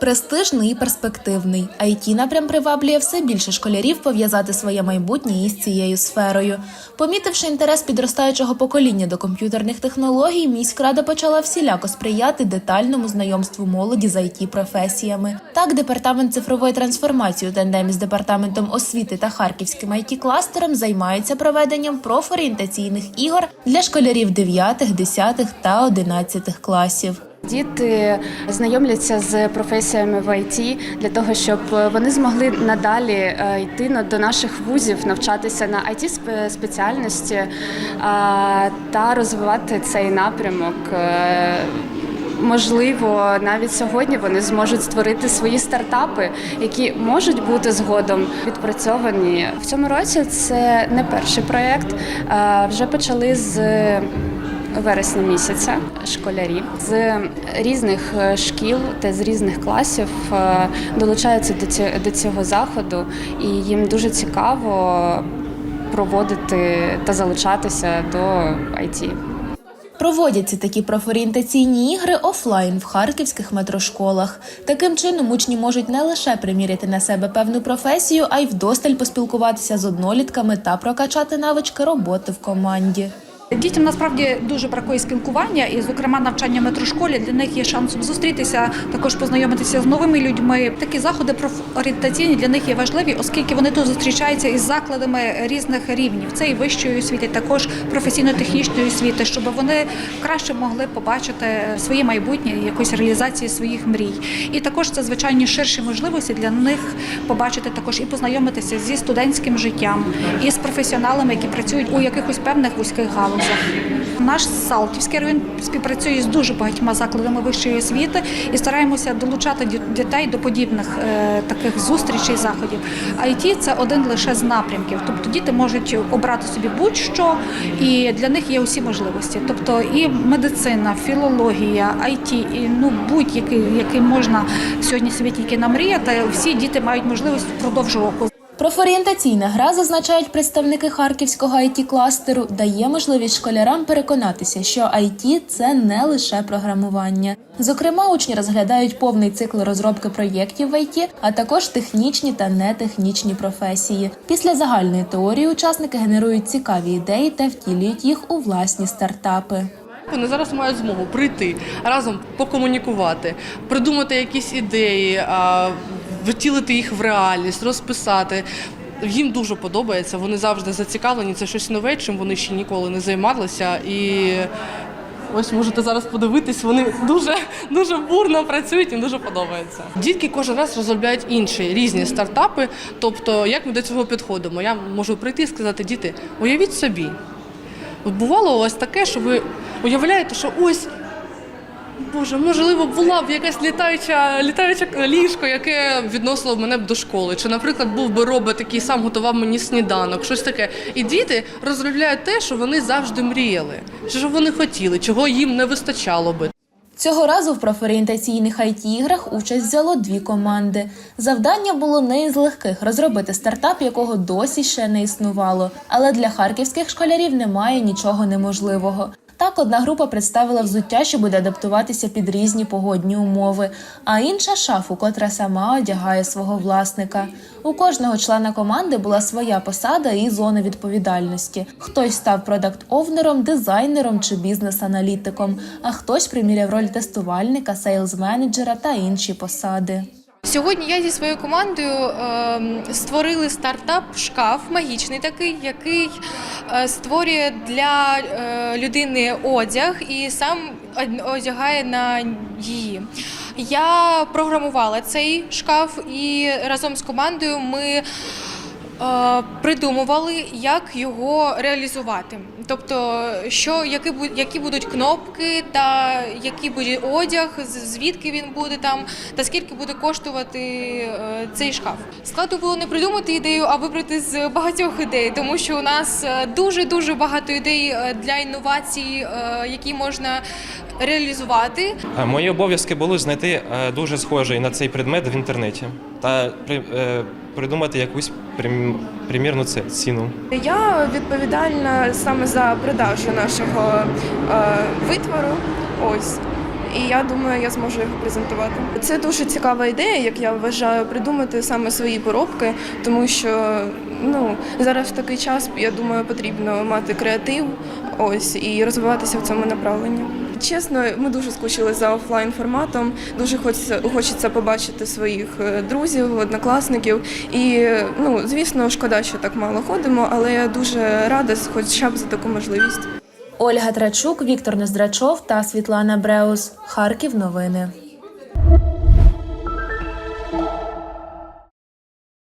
Престижний і перспективний. it напрям приваблює все більше школярів пов'язати своє майбутнє із цією сферою. Помітивши інтерес підростаючого покоління до комп'ютерних технологій, міськрада почала всіляко сприяти детальному знайомству молоді з it професіями. Так, департамент цифрової трансформації у тандемі з департаментом освіти та харківським it кластером займається проведенням профорієнтаційних ігор для школярів 9, 10 та 11 класів. Діти знайомляться з професіями в ІТ для того, щоб вони змогли надалі е, йти до наших вузів, навчатися на it спеціальності е, та розвивати цей напрямок. Е, Можливо, навіть сьогодні вони зможуть створити свої стартапи, які можуть бути згодом відпрацьовані. В цьому році це не перший проєкт. Вже почали з вересня місяця школярі з різних е, шкіл та з різних класів е, долучаються до цього, заходу, і їм дуже цікаво проводити та залучатися до IT. Проводяться такі профорієнтаційні ігри офлайн в харківських метрошколах. Таким чином учні можуть не лише приміряти на себе певну професію, а й вдосталь поспілкуватися з однолітками та прокачати навички роботи в команді. Дітям насправді дуже бракує спілкування, і, зокрема, навчання в метрошколі для них є шансом зустрітися, також познайомитися з новими людьми. Такі заходи профорієнтаційні для них є важливі, оскільки вони тут зустрічаються із закладами різних рівнів. Це і вищої освіти, також професійно-технічної освіти, щоб вони краще могли побачити своє майбутнє, якоїсь реалізації своїх мрій. І також це звичайно ширші можливості для них побачити також і познайомитися зі студентським життям, і з професіоналами, які працюють у якихось певних вузьких галузях. Наш Салтівський район співпрацює з дуже багатьма закладами вищої освіти і стараємося долучати дітей до подібних е, таких зустрічей, заходів. IT – це один лише з напрямків. Тобто діти можуть обрати собі будь-що, і для них є усі можливості. Тобто і медицина, філологія, IT, і ну будь-який, який можна сьогодні собі тільки намріяти. Всі діти мають можливість впродовж року Профорієнтаційна гра, зазначають представники харківського it кластеру дає можливість школярам переконатися, що IT – це не лише програмування. Зокрема, учні розглядають повний цикл розробки проєктів в IT, а також технічні та нетехнічні професії. Після загальної теорії учасники генерують цікаві ідеї та втілюють їх у власні стартапи. Вони зараз мають змогу прийти разом покомунікувати, придумати якісь ідеї, втілити їх в реальність, розписати. Їм дуже подобається. Вони завжди зацікавлені. Це щось нове, чим вони ще ніколи не займалися. І ось можете зараз подивитись, вони дуже дуже бурно працюють, їм дуже подобається. Дітки кожен раз розробляють інші різні стартапи. Тобто, як ми до цього підходимо? Я можу прийти і сказати, діти, уявіть собі, бувало вас таке, що ви уявляєте, що ось. Боже, можливо, була б якась літаюча, літаюча ліжко, яке відносило мене б до школи. Чи, наприклад, був би робот, який сам готував мені сніданок, щось таке. І діти розробляють те, що вони завжди мріяли, що вони хотіли, чого їм не вистачало би. Цього разу в профорієнтаційних it іграх участь взяло дві команди. Завдання було не із легких розробити стартап, якого досі ще не існувало. Але для харківських школярів немає нічого неможливого. Так, одна група представила взуття, що буде адаптуватися під різні погодні умови, а інша шафу, котра сама одягає свого власника. У кожного члена команди була своя посада і зона відповідальності. Хтось став продакт-овнером, дизайнером чи бізнес-аналітиком, а хтось приміряв роль тестувальника, сейлз-менеджера та інші посади. Сьогодні я зі своєю командою ем, створили стартап шкаф магічний такий, який е, створює для е, людини одяг і сам од- одягає на її. Я програмувала цей шкаф і разом з командою ми. Е, Придумували, як його реалізувати, тобто, що які, які будуть кнопки, та який буде одяг, звідки він буде там, та скільки буде коштувати е, цей шкаф. Складно було не придумати ідею, а вибрати з багатьох ідей, тому що у нас дуже дуже багато ідей е, для інновацій, які можна реалізувати. Мої обов'язки були знайти е, дуже схожий на цей предмет в інтернеті та е, придумати якусь прим- примірну ціну. Я відповідальна саме за продажу нашого е, витвору. Ось. і я думаю, я зможу його презентувати. Це дуже цікава ідея, як я вважаю, придумати саме свої поробки, тому що ну зараз в такий час я думаю, потрібно мати креатив, ось і розвиватися в цьому направленні. Чесно, ми дуже скучили за офлайн форматом. Дуже хочеться, хочеться побачити своїх е, друзів, однокласників. І ну, звісно, шкода, що так мало ходимо, але я дуже рада, хоча б за таку можливість. Ольга Трачук, Віктор Нездрачов та Світлана Бреус. Харків новини.